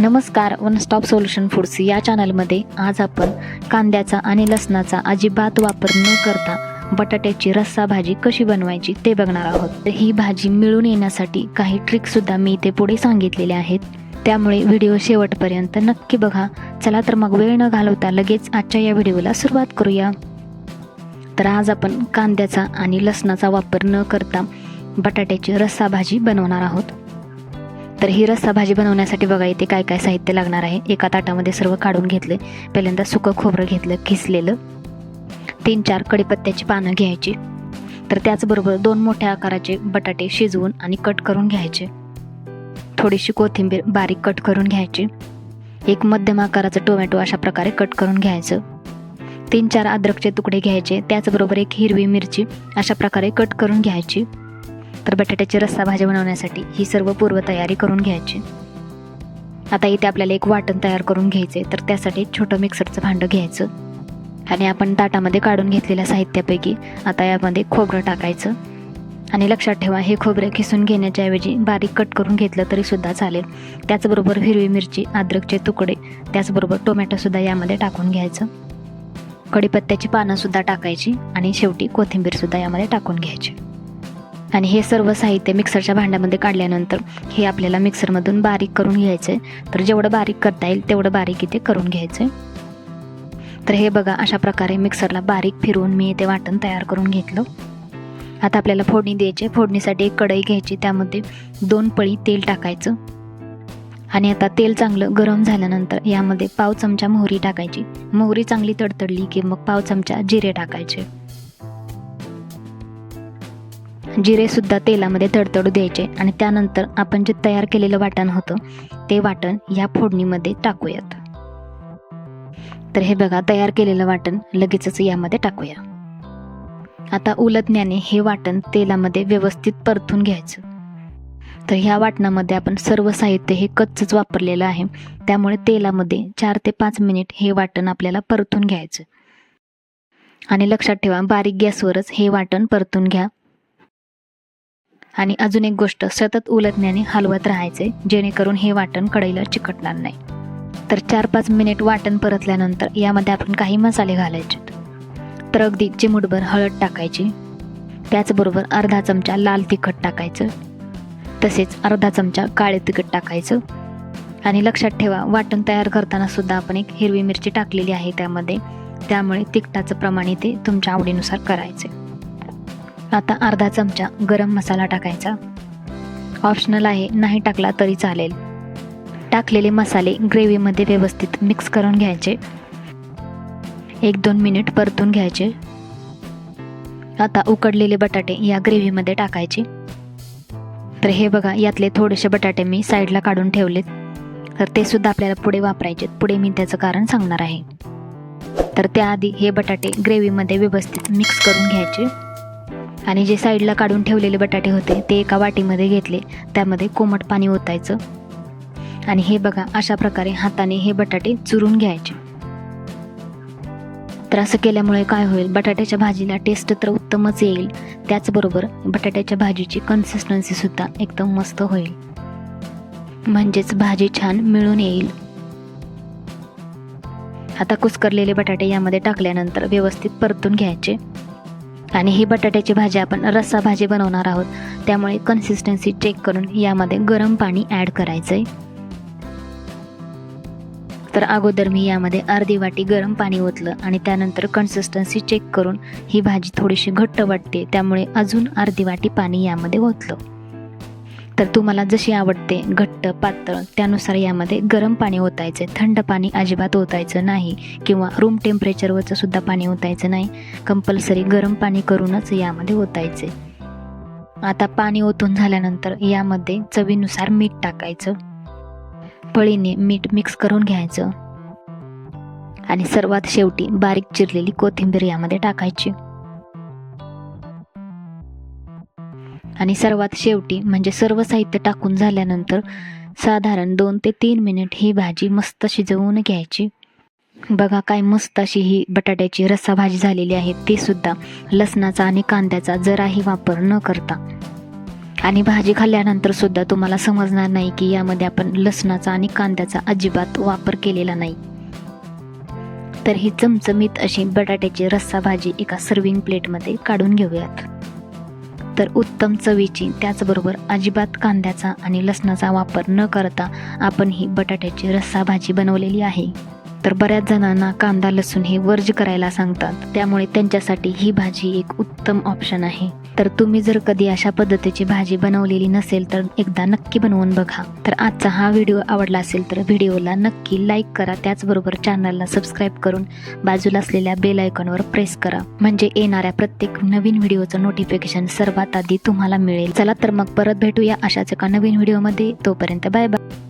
नमस्कार one stop solution foods या चॅनलमध्ये आज आपण कांद्याचा आणि लसणाचा अजिबात वापर न करता बटाट्याची रस्सा भाजी कशी बनवायची ते बघणार आहोत. तर ही भाजी मिळून येण्यासाठी काही ट्रिकसुद्धा मी इथे पुढे सांगितलेल्या आहेत. त्यामुळे व्हिडिओ शेवटपर्यंत नक्की बघा. चला तर मग वेळ न घालवता लगेच आजच्या या व्हिडिओला सुरुवात करूया. तर आज आपण कांद्याचा आणि लसणाचा वापर न करता बटाट्याची रस्सा भाजी बनवणार आहोत. तर ही रस्सा भाजी बनवण्यासाठी बघा इथे काय काय साहित्य लागणार आहे. एका ताटामध्ये सर्व काढून घेतले. पहिल्यांदा सुकं खोबरं घेतलं किसलेलं. तीन चार कढीपत्त्याची पानं घ्यायची. तर त्याचबरोबर दोन मोठ्या आकाराचे बटाटे शिजवून आणि कट करून घ्यायचे. थोडीशी कोथिंबीर बारीक कट करून घ्यायची. एक मध्यम आकाराचं टोमॅटो अशा प्रकारे कट करून घ्यायचं. तीन चार अद्रकचे तुकडे घ्यायचे. त्याचबरोबर एक हिरवी मिरची अशा प्रकारे कट करून घ्यायची. तर बटाट्याची रस्सा भाजी बनवण्यासाठी ही सर्व पूर्वतयारी करून घ्यायची. आता इथे आपल्याला एक वाटण तयार करून घ्यायचे तर त्यासाठी छोटं मिक्सरचं भांडं घ्यायचं. आणि आपण ताटामध्ये काढून घेतलेल्या साहित्यापैकी आता यामध्ये खोबरं टाकायचं. आणि लक्षात ठेवा हे खोबरं खिसून घेण्याच्या ऐवजी बारीक कट करून घेतलं तरी सुद्धा चालेल. त्याचबरोबर हिरवी मिरची अद्रकचे तुकडे त्याचबरोबर टोमॅटोसुद्धा यामध्ये टाकून घ्यायचं. कढीपत्त्याची पानंसुद्धा टाकायची आणि शेवटी कोथिंबीरसुद्धा यामध्ये टाकून घ्यायची. आणि हे सर्व साहित्य मिक्सरच्या भांड्यामध्ये काढल्यानंतर हे आपल्याला मिक्सरमधून बारीक करून घ्यायचं आहे तर जेवढं बारीक करता येईल तेवढं बारीक इथे करून घ्यायचं आहे तर हे बघा अशा प्रकारे मिक्सरला बारीक फिरवून मी इथे वाटण तयार करून घेतलं. आता आपल्याला फोडणी द्यायची फोडणीसाठी एक कढई घ्यायची त्यामध्ये दोन पळी तेल टाकायचं. आणि आता तेल चांगलं गरम झाल्यानंतर यामध्ये पाव चमचा मोहरी टाकायची. मोहरी चांगली तडतडली की मग पाव चमचा जिरे टाकायचे. जिरेसुद्धा तेलामध्ये तडतडू द्यायचे आणि त्यानंतर आपण जे तयार केलेलं वाटण होतं ते वाटण या फोडणीमध्ये टाकूयात. तर हे बघा तयार केलेलं वाटण लगेचच यामध्ये टाकूया. आता उलटण्याने हे वाटण तेलामध्ये व्यवस्थित परतून घ्यायचं. तर ह्या वाटणामध्ये आपण सर्व साहित्य हे कच्चच वापरलेलं आहे. त्यामुळे तेलामध्ये चार ते पाच मिनिट हे वाटण आपल्याला परतून घ्यायचं. आणि लक्षात ठेवा बारीक गॅसवरच हे वाटण परतून घ्या. आणि अजून एक गोष्ट सतत उलटण्याने हलवत राहायचे जेणेकरून हे वाटण कढईला चिकटणार नाही. तर चार पाच मिनिट वाटण परतल्यानंतर यामध्ये आपण काही मसाले घालायचे तर अगदी चिमुटभर हळद टाकायची. त्याचबरोबर अर्धा चमचा लाल तिखट टाकायचं. तसेच अर्धा चमचा काळे तिखट टाकायचं. आणि लक्षात ठेवा वाटण तयार करताना सुद्धा आपण एक हिरवी मिरची टाकलेली आहे त्यामध्ये. त्यामुळे तिखटाचं प्रमाण इथे तुमच्या आवडीनुसार करायचे आता अर्धा चमचा गरम मसाला टाकायचा. ऑप्शनल आहे नाही टाकला तरी चालेल. टाकलेले मसाले ग्रेव्हीमध्ये व्यवस्थित मिक्स करून घ्यायचे. एक दोन मिनिट परतून घ्यायचे. आता उकडलेले बटाटे या ग्रेव्हीमध्ये टाकायचे. तर हे बघा यातले थोडेसे बटाटे मी साईडला काढून ठेवलेत. तर ते सुद्धा आपल्याला पुढे वापरायचे पुढे मी त्याचं कारण सांगणार आहे. तर त्याआधी हे बटाटे ग्रेव्हीमध्ये व्यवस्थित मिक्स करून घ्यायचे. आणि जे साईडला काढून ठेवलेले बटाटे होते ते एका वाटीमध्ये घेतले. त्यामध्ये कोमट पाणी ओतायचं. आणि हे बघा अशा प्रकारे हाताने हे बटाटे चुरून घ्यायचे. तर असं केल्यामुळे काय होईल? बटाट्याच्या भाजीला टेस्ट तर उत्तमच येईल. त्याचबरोबर बटाट्याच्या भाजीची कन्सिस्टन्सीसुद्धा एकदम मस्त होईल. म्हणजेच भाजी छान मिळून येईल. आता कुस्करलेले बटाटे यामध्ये टाकल्यानंतर व्यवस्थित परतून घ्यायचे. आणि ही बटाट्याची भाजी आपण रस्सा भाजी बनवणार आहोत. त्यामुळे कन्सिस्टन्सी चेक करून यामध्ये गरम पाणी ॲड करायचं आहे तर अगोदर मी यामध्ये अर्धी वाटी गरम पाणी ओतलं आणि त्यानंतर कन्सिस्टन्सी चेक करून ही भाजी थोडीशी घट्ट वाटते. त्यामुळे अजून अर्धी वाटी पाणी यामध्ये ओतलं. तर तुम्हाला जशी आवडते घट्ट पातळ त्यानुसार यामध्ये गरम पाणी ओतायचं. थंड पाणी अजिबात ओतायचं नाही. किंवा रूम टेम्परेचरवरचं सुद्धा पाणी ओतायचं नाही. कंपल्सरी गरम पाणी करूनच यामध्ये ओतायचे. आता पाणी ओतून झाल्यानंतर यामध्ये चवीनुसार मीठ टाकायचं. पळीने मीठ मिक्स करून घ्यायचं. आणि सर्वात शेवटी बारीक चिरलेली कोथिंबीर यामध्ये टाकायची. आणि सर्वात शेवटी म्हणजे सर्व साहित्य टाकून झाल्यानंतर साधारण दोन ते तीन मिनिट ही भाजी मस्त शिजवून घ्यायची. बघा काय मस्त अशी ही बटाट्याची रस्सा भाजी झालेली आहे. ती सुद्धा लसणाचा आणि कांद्याचा जराही वापर न करता. आणि भाजी खाल्ल्यानंतर सुद्धा तुम्हाला समजणार नाही की यामध्ये आपण लसणाचा आणि कांद्याचा अजिबात वापर केलेला नाही. तर ही चमचमीत अशी बटाट्याची रस्सा भाजी एका सर्विंग प्लेटमध्ये काढून घेऊयात. तर उत्तम चवीची त्याचबरोबर अजिबात कांद्याचा आणि लसणाचा वापर न करता आपण ही बटाट्याची रस्सा भाजी बनवलेली आहे. तर बऱ्याच जणांना कांदा लसूण हे वर्ज करायला सांगतात. त्यामुळे त्यांच्यासाठी ही भाजी एक उत्तम ऑप्शन आहे. तर तुम्ही जर कधी अशा पद्धतीची भाजी बनवलेली नसेल तर एकदा नक्की बनवून बघा. तर आजचा हा व्हिडिओ आवडला असेल तर व्हिडिओला नक्की लाईक करा. त्याचबरोबर चॅनलला सबस्क्राईब करून बाजूला असलेल्या बेल आयकॉनवर प्रेस करा. म्हणजे येणाऱ्या प्रत्येक नवीन व्हिडिओचं नोटिफिकेशन सर्वात आधी तुम्हाला मिळेल. चला तर मग परत भेटूया अशाच एका नवीन व्हिडिओमध्ये. तोपर्यंत बाय बाय